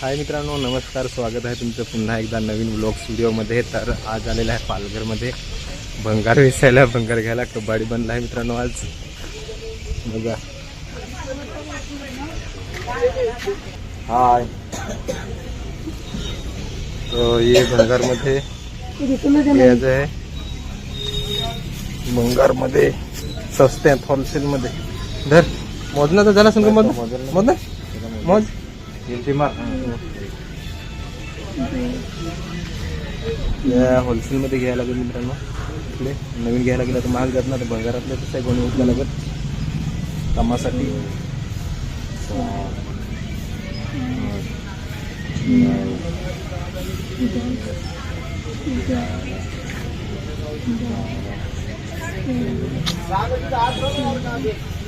हाय मित्रांनो नमस्कार स्वागत आहे तुमचं पुन्हा एकदा नवीन ब्लॉग स्टुडिओमध्ये तर आज आलेलं आहे पालघरमध्ये. भंगार विसायला भंगार घ्यायला कबाडी बनला आहे मित्रांनो आज. बघा. हाय. तो ये भंगारमध्ये. आहे. भंगारमध्ये. स्वस्त आहेत होलसेलमध्ये धर मोजणं तर झाला समजा मोज मोज मोज या होलसेलमध्ये घ्यायला लागेल मित्रांनो इकडे नवीन घ्यायला गेलं तर महाग जात ना तर भंगारातलं कसं आहे कोणी उचला लागत कामासाठी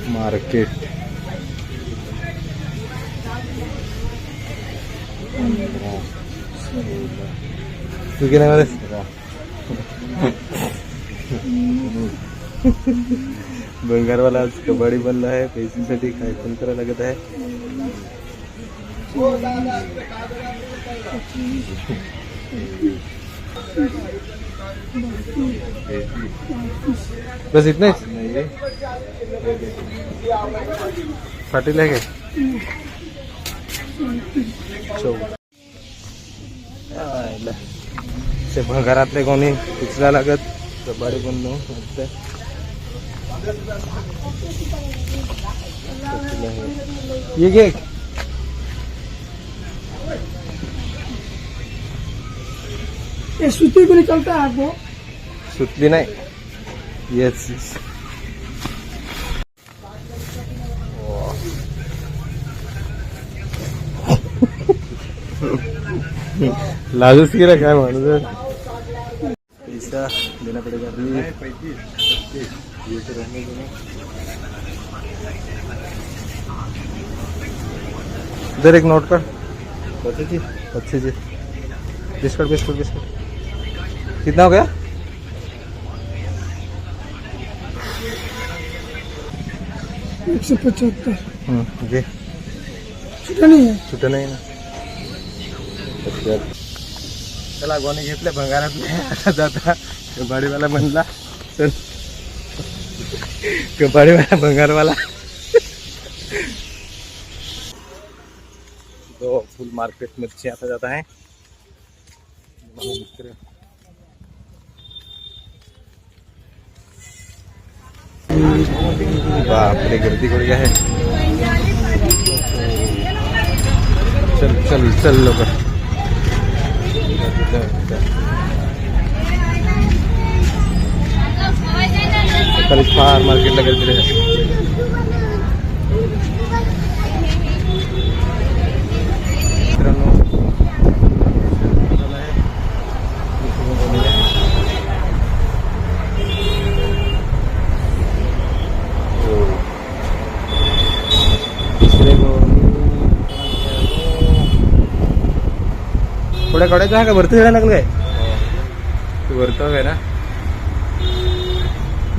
मार्केट तू की नाही बंगारवाला आज कबड्डी बनला आहे पैशासाठी काय पण करायला लागत आहे बस इतने ही? फाटी लगे ते पण घरातले बड़े उचला ये घे ये सूती गोली चलता है आपको सुटली नाही। येस लाजूच की रे काय माणूस पैसा देना पडेगा अभी ये तो रहने दो ना. इधर एक नोट कर। अच्छे जी। अच्छे जी। बिस्कुट बिस्कुट बिस्कुट कितना हो गया? एक सौ पचहत्तर। हम्म, घे छुट्टा नहीं है? सुटं नाही ना. चला गोणे घेतले भंगारातले आता जाता कबाडीवाला म्हणला तर कबाडीवाला भंगारवाला तो फुल मार्केट मध्ये आता जात आहे बापरे गलती कर गया है। चल चल चल लोग। फार मार्केट लगे है थोड्या कड्याचा हा का? भरती व्हायला लागलं काय? तू भरतो आहे ना.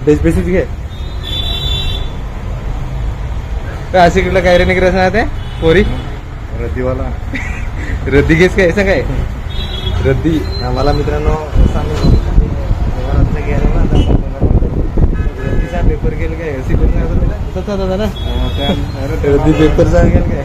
बेस बेसिस घे. काय असे कुठलं काय रे निघत ना ते? पोरी? रद्दीवाला. रद्दी घेस काय? असं काय? रद्दी. आम्हाला मित्रांनो असं रद्दीचा पेपर गेल काय? होता ना? रद्दी पेपरचा गेल काय?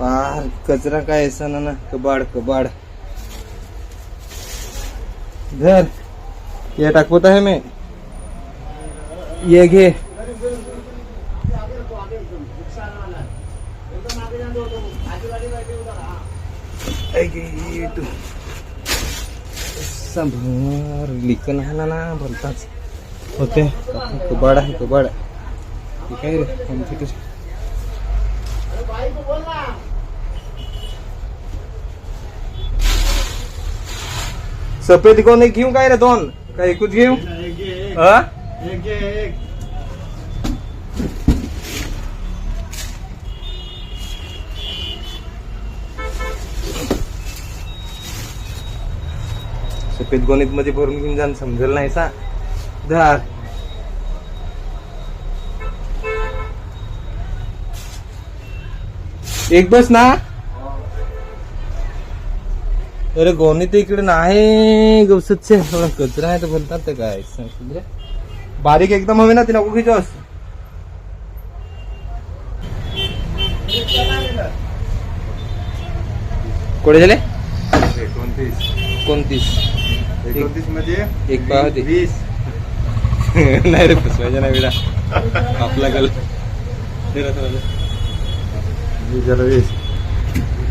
पार कचरा काय असा ना ना कबाड कबाड. धर. ये टाकवत आहे मी. ये घे. तू. भर लिकन आहे ना ना भरताच होते. कबाड आहे कबाड. ठीक काय रे कोणती सफेद कोण घेऊ काय रे दोन? काय एकूच घेऊ हा? सफेद गणित मध्ये भरून घेऊन जाण समजेल नाही सा? धार। एक बस ना। अरे गणित इकडे नाही थोडा कचरा बोलतात ते रे. बारीक एकदम हवे ना ती झाले एकोणतीस कोणतीस म्हणजे एक पाव. वीस नाही रे वेळा आपला गल वीस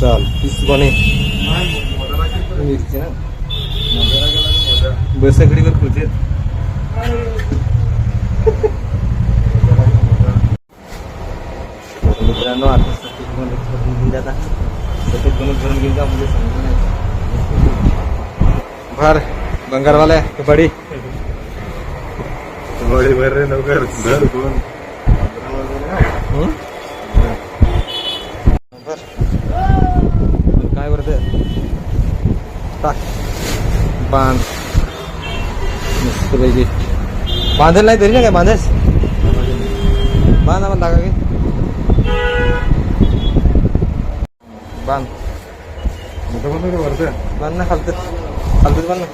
चाल बने। मिरची ना बस सगळी कर खुर्ची मित्रांनो आता सफेद गणित भरून घेऊन जाता गणित भरून घेऊन जा म्हणजे समजून नाही. भर बंगारवाल्या कबड्डी. बडी भर रे लवकर. दोन हं? भर काय भरत टाक. बांध. मस्त पैकी. बांधेल नाही तरी ना काय बांधायच बांध आम्हाला टाका की. बांध. बांध ना खालतं खालतच बांध ना.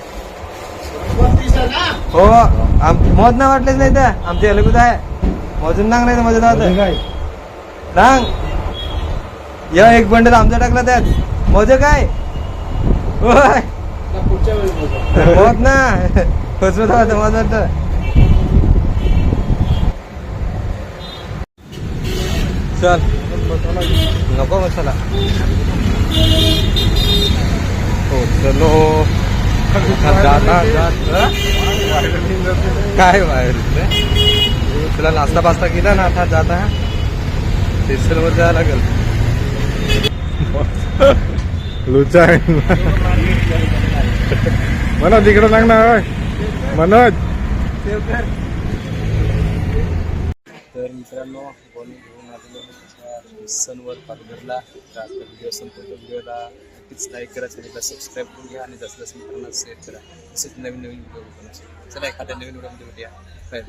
हो आम मध नाही वाटलेच नाही त्या आमच्या एलगुत आहे? मोजून नांग नाही मजा काय? नांग. या एक बंडल आमचा टाकला त्यात. मोज काय? होय मत ना. फसवत होता मत वाटत चल. नको मसाला हो चलो. जाता जात. काय बाहेर तुला नाश्ता पास्ता केला ना आता जाता? स्टेशन वर जायला लागेल. लुचा मनोज इकडं सांग ना मनोज. तर मित्रांनो आपण घेऊन आलेलो सनवर पालघरला. तर आजचा व्हिडिओ संपतो व्हिडिओला नक्कीच लाईक करा चॅनलला सबस्क्राईब करून घ्या आणि जास्त जास्त मित्रांना शेअर करा. तसेच नवीन नवीन व्हिडिओ बनवू चला एखाद्या नवीन व्हिडिओमध्ये भेटूया. बाय